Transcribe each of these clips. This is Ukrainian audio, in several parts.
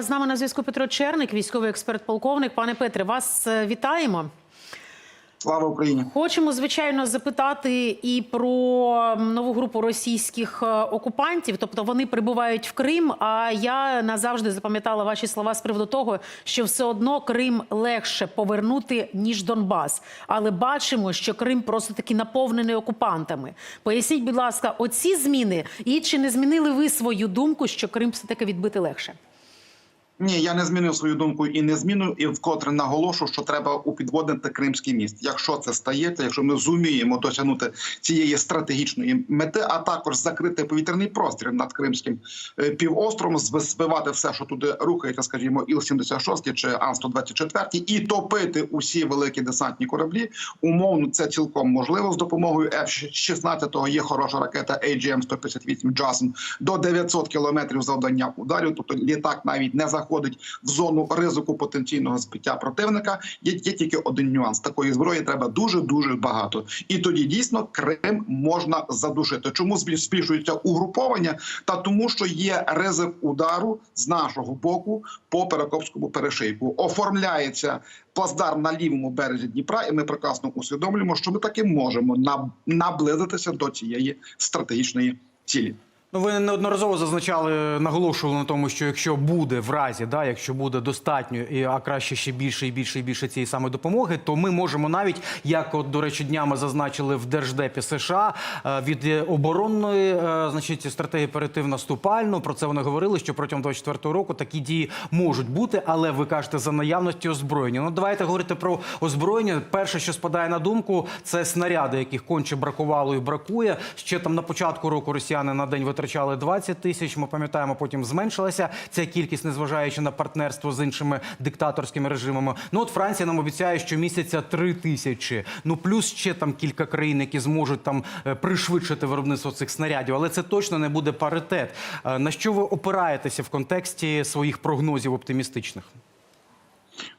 З нами на зв'язку Петро Черник, військовий експерт, полковник. Пане Петре, вас е, вітаємо. Слава Україні! Хочемо звичайно запитати і про нову групу російських е, окупантів. Тобто вони прибувають в Крим. А я назавжди запам'ятала ваші слова з приводу того, що все одно Крим легше повернути ніж Донбас. Але бачимо, що Крим просто таки наповнений окупантами. Поясніть, будь ласка, оці зміни і чи не змінили ви свою думку, що Крим все таки відбити легше? Ні, я не змінив свою думку і не зміню, і вкотре наголошу, що треба упідводити Кримський міст. Якщо це стається, якщо ми зуміємо досягнути цієї стратегічної мети, а також закрити повітряний простір над Кримським е, півостровом, зб- збивати все, що туди рухається, скажімо, Іл-76 чи Ан-124, і топити усі великі десантні кораблі. Умовно, це цілком можливо з допомогою F-16 є хороша ракета AGM-158 JASM до 900 кілометрів завдання ударів. Тобто літак навіть не заходить в зону ризику потенційного збиття противника. Є, є тільки один нюанс: такої зброї треба дуже дуже багато, і тоді дійсно Крим можна задушити. Чому збіль- збільшується угруповання? Та тому, що є ризик удару з нашого боку по Перекопському перешийку. Оформляється плацдарм на лівому березі Дніпра, і ми прекрасно усвідомлюємо, що ми таки можемо наблизитися до цієї стратегічної цілі. Ну, ви неодноразово зазначали, наголошували на тому, що якщо буде в разі, да, якщо буде достатньо, і а краще ще більше і більше і більше цієї самої допомоги, то ми можемо навіть, як от до речі, днями зазначили в держдепі США е, від оборонної, е, значить, стратегії перейти наступальну. Про це вони говорили, що протягом 24 року такі дії можуть бути, але ви кажете за наявності озброєння. Ну давайте говорити про озброєння. Перше, що спадає на думку, це снаряди, яких конче бракувало і бракує. Ще там на початку року росіяни на день витрачали 20 тисяч. Ми пам'ятаємо, потім зменшилася ця кількість, незважаючи на партнерство з іншими диктаторськими режимами. Ну от Франція нам обіцяє, що місяця 3 тисячі. Ну плюс ще там кілька країн, які зможуть там е, пришвидшити виробництво цих снарядів, але це точно не буде паритет. Е, На що ви опираєтеся в контексті своїх прогнозів оптимістичних?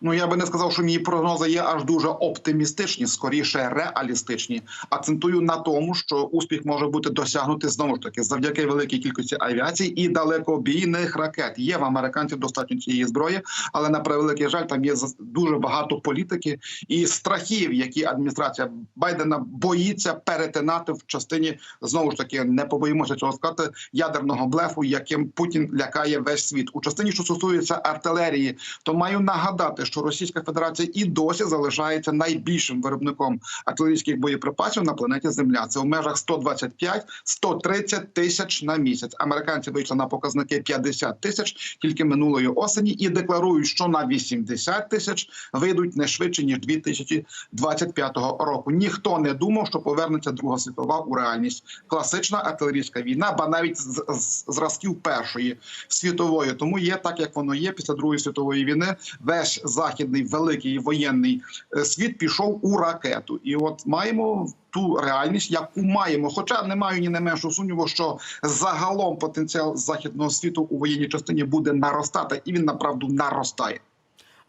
Ну я би не сказав, що мої прогнози є аж дуже оптимістичні, скоріше реалістичні. Акцентую на тому, що успіх може бути досягнутий знову ж таки завдяки великій кількості авіації і далекобійних ракет. Є в американців достатньо цієї зброї, але на превеликий жаль, там є дуже багато політики і страхів, які адміністрація Байдена боїться перетинати в частині знову ж таки не побоїмося цього сказати ядерного блефу, яким Путін лякає весь світ. У частині, що стосується артилерії, то маю нагадати, що Російська Федерація і досі залишається найбільшим виробником артилерійських боєприпасів на планеті Земля. Це в межах 125-130 тисяч на місяць. Американці вийшли на показники 50 тисяч тільки минулої осені і декларують, що на 80 тисяч вийдуть не швидше ніж 2025 року. Ніхто не думав, що повернеться Друга світова у реальність. Класична артилерійська війна, ба навіть з зразків Першої світової. Тому є так, як воно є після Другої світової війни. Весь західний великий воєнний е, світ пішов у ракету, і от маємо. Ту реальність, яку маємо, хоча не маю ні не меншого сумніву, що загалом потенціал західного світу у воєнній частині буде наростати, і він направду наростає.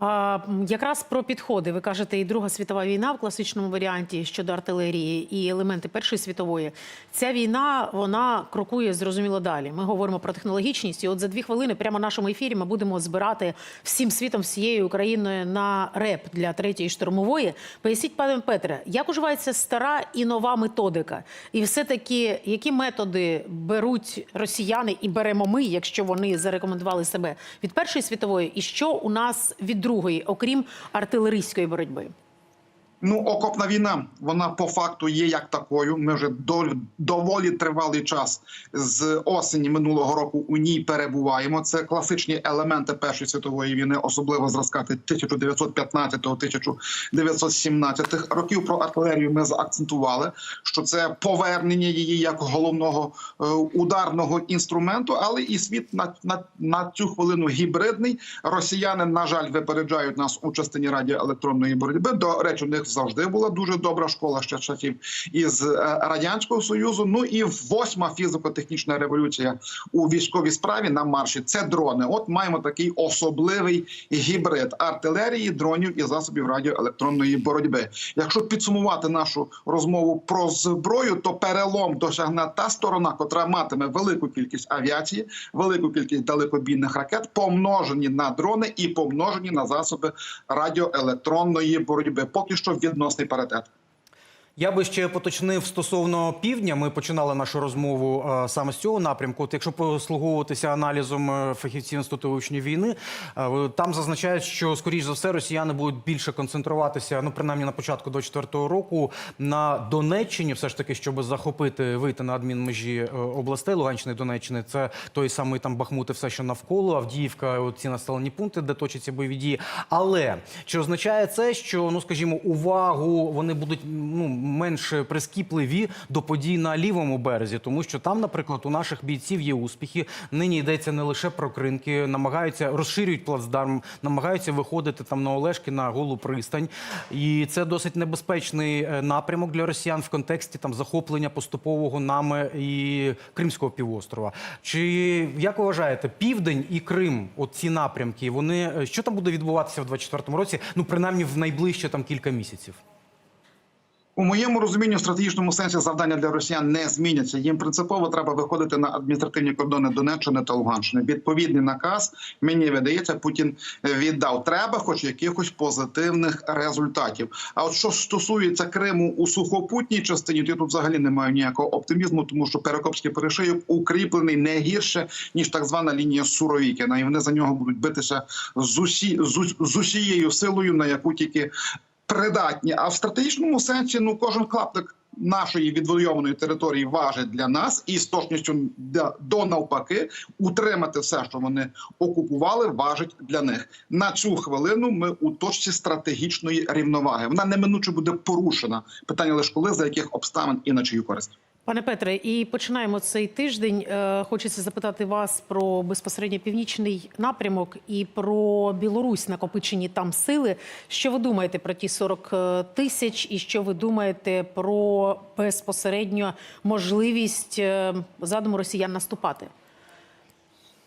А, якраз про підходи. Ви кажете, і Друга світова війна в класичному варіанті щодо артилерії і елементи Першої світової. Ця війна вона крокує зрозуміло далі. Ми говоримо про технологічність. І от за дві хвилини, прямо в нашому ефірі, ми будемо збирати всім світом, всією Україною на реп для третьої штурмової. Поясніть, пане Петре, як уживається стара і нова методика? І все таки, які методи беруть росіяни і беремо ми, якщо вони зарекомендували себе від Першої світової, і що у нас від другої, окрім артилерійської боротьби? Ну, окопна війна, вона по факту є як такою. Ми вже дов- доволі тривалий час з осені минулого року у ній перебуваємо. Це класичні елементи Першої світової війни, особливо зразка 1915-1917 років. Про артилерію ми заакцентували, що це повернення її як головного е, ударного інструменту, але і світ на, на, на цю хвилину гібридний. Росіяни, на жаль, випереджають нас у частині радіоелектронної боротьби. До речі, у них завжди була дуже добра школа ще часів із е, радянського союзу. Ну і восьма фізико-технічна революція у військовій справі на марші це дрони. От маємо такий особливий гібрид артилерії, дронів і засобів радіоелектронної боротьби. Якщо підсумувати нашу розмову про зброю, то перелом досягне та сторона, котра матиме велику кількість авіації, велику кількість далекобійних ракет, помножені на дрони і помножені на засоби радіоелектронної боротьби. Поки що відносний паритет. Я би ще поточнив стосовно півдня. Ми починали нашу розмову е, саме з цього напрямку. От якщо послуговуватися аналізом е, фахівців інституту вивчення війни, е, там зазначають, що скоріш за все росіяни будуть більше концентруватися, ну принаймні на початку 24-го року на Донеччині, все ж таки, щоб захопити вийти на адмінмежі областей Луганщини, Донеччини. Це той самий там Бахмут і все, що навколо Авдіївка, ці населені пункти, де точаться бойові дії. Але чи означає це, що ну скажімо, увагу вони будуть ну менш прискіпливі до подій на лівому березі, тому що там, наприклад, у наших бійців є успіхи. Нині йдеться не лише про кринки, намагаються розширюють плацдарм, намагаються виходити там на Олешки на голу пристань, і це досить небезпечний е, напрямок для росіян в контексті там захоплення поступового нами і Кримського півострова. Чи як ви вважаєте, південь і Крим, от ці напрямки, вони е, що там буде відбуватися в 24-му році? Ну принаймні в найближче там кілька місяців. У моєму розумінні в стратегічному сенсі завдання для росіян не зміняться. Їм принципово треба виходити на адміністративні кордони Донеччини та Луганщини. Відповідний наказ мені видається, Путін віддав. Треба, хоч якихось позитивних результатів. А от що стосується Криму у сухопутній частині, то я тут взагалі не маю ніякого оптимізму, тому що Перекопський перешийок укріплений не гірше ніж так звана лінія Суровікіна, і вони за нього будуть битися з усі з, з усією силою, на яку тільки придатні. А в стратегічному сенсі ну кожен клаптик нашої відвойованої території важить для нас, і з точністю до, навпаки утримати все, що вони окупували, важить для них. На цю хвилину ми у точці стратегічної рівноваги. Вона неминуче буде порушена. Питання лише коли за яких обставин і на чию користь. Пане Петре, і починаємо цей тиждень. Е, Хочеться запитати вас про безпосередньо північний напрямок і про Білорусь, накопичені там сили. Що ви думаєте про ті 40 тисяч, і що ви думаєте про безпосередньо можливість е, задуму росіян наступати?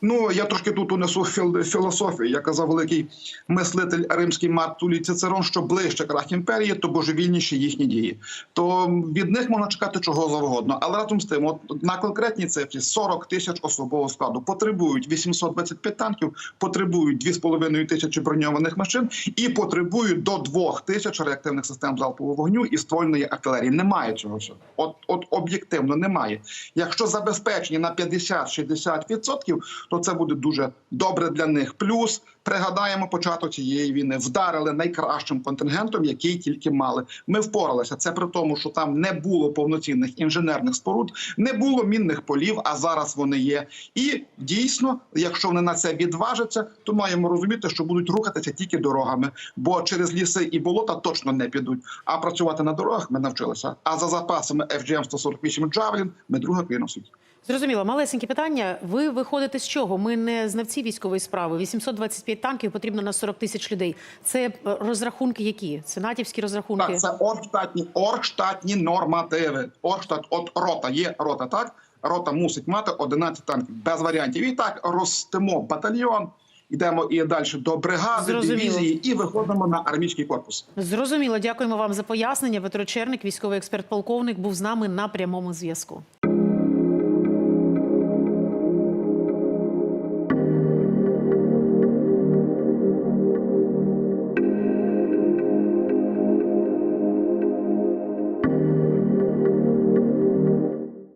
Ну я трошки тут унесу філ- філософію. Я казав великий мислитель римський Марк Тулій Цицерон, що ближче крах імперії, то божевільніші їхні дії. То від них можна чекати чого завгодно. Але разом з тим, от на конкретній цифрі 40 тисяч особового складу потребують 825 танків, потребують 2,5 тисячі броньованих машин і потребують до 2 тисяч реактивних систем залпового вогню і ствольної артилерії. Немає цього всього. От, от об'єктивно немає. Якщо забезпечені на 50-60%, то це буде дуже добре для них. Плюс пригадаємо початок цієї війни. Вдарили найкращим контингентом, який тільки мали. Ми впоралися. Це при тому, що там не було повноцінних інженерних споруд, не було мінних полів. А зараз вони є. І дійсно, якщо вони на це відважаться, то маємо розуміти, що будуть рухатися тільки дорогами, бо через ліси і болота точно не підуть. А працювати на дорогах ми навчилися. А за запасами FGM 148 Javelin ми друга країна в світі. Зрозуміло, малесеньке питання. Ви виходите з чого? Ми не знавці військової справи. 825 танків потрібно на 40 тисяч людей. Це е, розрахунки які? Це натівські розрахунки? Так, це оргштатні, оргштатні нормативи. Оргштат, от рота є рота, так? Рота мусить мати 11 танків без варіантів. І так ростимо батальйон, йдемо і далі до бригади, Зрозуміло. дивізії і виходимо на армійський корпус. Зрозуміло. Дякуємо вам за пояснення. Петро Черник, військовий експерт, полковник, був з нами на прямому зв'язку.